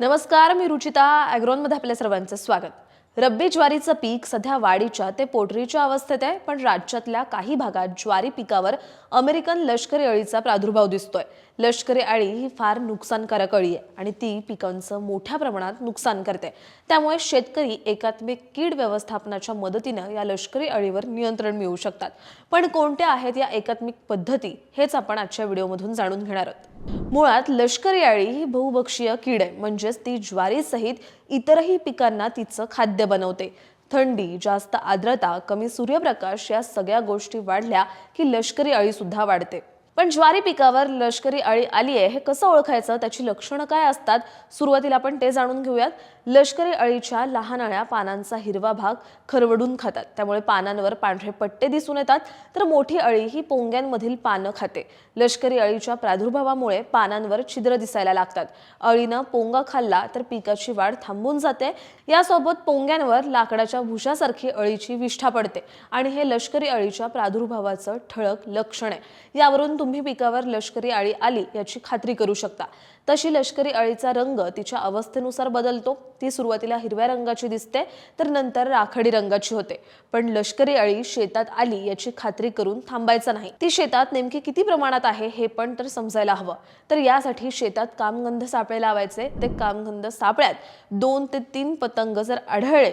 नमस्कार मी रुचिता ॲग्रोनमध्ये आपल्या सर्वांचं स्वागत. रब्बी ज्वारीचं पीक सध्या वाढीच्या ते पोटरीच्या अवस्थेत आहे पण राज्यातल्या काही भागात ज्वारी पिकावर अमेरिकन लष्करी अळीचा प्रादुर्भाव दिसतोय. लष्करी अळी ही फार नुकसानकारक अळी आहे आणि ती पिकांचं मोठ्या प्रमाणात नुकसान करते. त्यामुळे शेतकरी एकात्मिक कीड व्यवस्थापनाच्या मदतीनं या लष्करी अळीवर नियंत्रण मिळवू शकतात. पण कोणत्या आहेत या एकात्मिक पद्धती हेच आपण आजच्या व्हिडिओमधून जाणून घेणार आहोत. मुळात लष्करी अळी ही बहुभक्षीय कीड आहे. म्हणजेच ती ज्वारीसहित इतरही पिकांना तिचं खाद्य बनवते. थंडी जास्त आर्द्रता कमी सूर्यप्रकाश या सगळ्या गोष्टी वाढल्या की लष्करी अळी सुद्धा वाढते. पण ज्वारी पिकावर लष्करी अळी आली आहे हे कसं ओळखायचं? त्याची लक्षणं काय असतात? सुरुवातीला आपण ते जाणून घेऊयात. लष्करी अळीच्या लहान अळ्या पानांचा हिरवा भाग खरवडून खातात. त्यामुळे पानांवर पांढरे पट्टे दिसून येतात. तर मोठी अळी ही पोंग्यांमधील पानं खाते. लष्करी अळीच्या प्रादुर्भावामुळे पानांवर छिद्र दिसायला लागतात. अळीनं पोंगा खाल्ला तर पिकाची वाढ थांबून जाते. यासोबत पोंग्यांवर लाकडाच्या भुशासारखी अळीची विष्ठा पडते. आणि हे लष्करी अळीच्या प्रादुर्भावाचं ठळक लक्षण आहे. यावरून तुम्ही पिकावर लष्करी अळी आली याची खात्री करू शकता. तशी लष्करी अळीचा रंग तिच्या अवस्थेनुसार बदलतो. ती सुरुवातीला हिरव्या रंगाची दिसते तर नंतर राखाडी रंगाची होते. पण लष्करी अळी शेतात आली याची खात्री करून थांबायचं नाही. ती शेतात नेमकी किती प्रमाणात आहे हे पण तर समजायला हवं. तर यासाठी शेतात कामगंध सापळे लावायचे. ते कामगंध सापळ्यात दोन ते तीन पतंग जर आढळले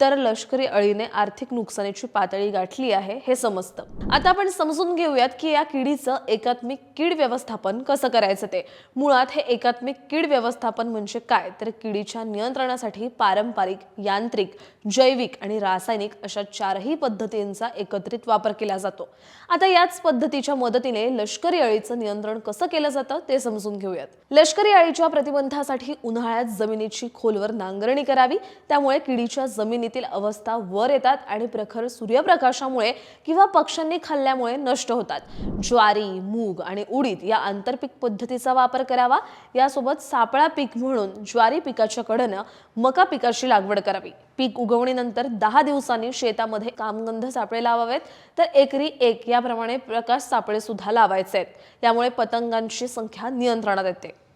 तर लष्करी अळीने आर्थिक नुकसानीची पातळी गाठली आहे हे समजतं. आता आपण समजून घेऊयात की या किडीचं एकात्मिक कीड व्यवस्थापन कसं करायचं ते. मुळात हे एकात्मिक कीड व्यवस्थापन म्हणजे काय? तर किडीच्या नियंत्रणासाठी पारंपरिक यांत्रिक जैविक आणि रासायनिक अशा चारही पद्धतींचा एकत्रित वापर केला जातो. आता याच पद्धतीच्या मदतीने लष्करी अळीचं नियंत्रण कसं केलं जातं ते समजून घेऊयात. लष्करी अळीच्या प्रतिबंधासाठी उन्हाळ्यात जमिनीची खोलवर नांगरणी करावी. त्यामुळे किडीच्या हवेतील अवस्था वर येतात आणि प्रखर सूर्यप्रकाशामुळे किंवा पक्ष्यांनी खाल्ल्यामुळे नष्ट होतात. ज्वारी मूग आणि उडीद या आंतरपीक पद्धतीचा वापर करावा. यासोबत सापळा पीक म्हणून ज्वारी पिकाच्या कडनं मका पिकाची लागवड करावी. पीक उगवणीनंतर दहा दिवसांनी शेतामध्ये कामगंध सापळे लावावेत. तर एकरी एक याप्रमाणे प्रकाश सापळे सुद्धा लावायचे आहेत. यामुळे पतंगांची संख्या नियंत्रणात येते.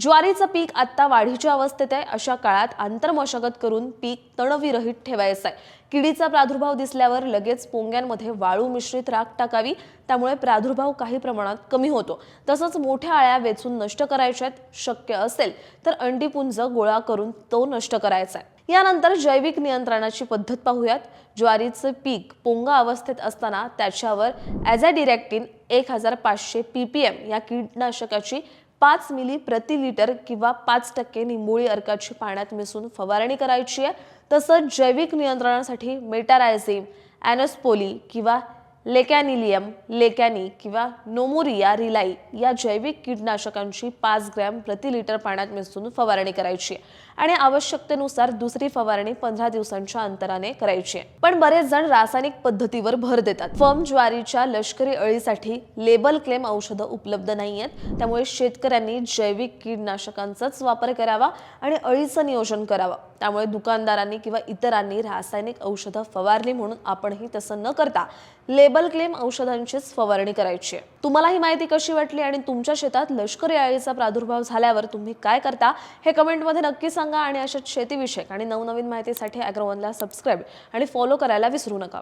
ज्वारीचं पीक आत्ता वाढीच्या अवस्थेत आहे. अशा काळात आंतरमशागत करून पीक तणविरहित ठेवायचं आहे. किडीचा प्रादुर्भाव दिसल्यावर लगेच पोंग्यांमध्ये वाळू मिश्रित राख टाकावी. त्यामुळे प्रादुर्भाव काही प्रमाणात कमी होतो. तसंच मोठ्या आळ्या वेचून नष्ट करायच्यात शक्य असेल तर अंडीपुंज गोळा करून तो नष्ट करायचा आहे. यानंतर जैविक नियंत्रणाची पद्धत पाहूयात. ज्वारीचं पीक पोंगा अवस्थेत असताना त्याच्यावर ॲझॅडिरेक्टिन एक हजार पाचशे पी पी एम या कीटनाशकाची पाच मिली प्रति लिटर किंवा पाच टक्के निंबोळी अर्काची पाण्यात मिसळून फवारणी करायची आहे. तसंच जैविक नियंत्रणासाठी मेटारायझिम ॲनोस्पोली किंवा लेकॅनिलियम लेकॅनी किंवा नोमोरिया रिलाई या जैविक कीटनाशकांची पाच ग्रॅम प्रति लिटर पाण्यात मिसळून फवारणी करायची आहे आणि आवश्यकतेनुसार दुसरी फवारणी पंधरा दिवसांच्या अंतराने करायची. आहे पण बरेच जण रासायनिक पद्धतीवर भर देतात. फर्म ज्वारीच्या लष्करी अळीसाठी लेबल क्लेम औषधं उपलब्ध नाही आहेत त्यामुळे शेतकऱ्यांनी जैविक कीटनाशकांचाच वापर करावा आणि अळीचं नियोजन करावं. त्यामुळे दुकानदारांनी किंवा इतरांनी रासायनिक औषधं फवारली म्हणून आपणही तसं न करता लेबल क्लेम औषधांचीच फवारणी करायची आहे. तुम्हाला ही माहिती कशी वाटली आणि तुमच्या शेतात लष्करी अळीचा प्रादुर्भाव झाल्यावर तुम्ही काय करता हे कमेंटमध्ये नक्की सांगा आणि अशाच शेतीविषयक आणि नवनवीन माहितीसाठी अॅग्रोवनला सबस्क्राईब आणि फॉलो करायला विसरू नका.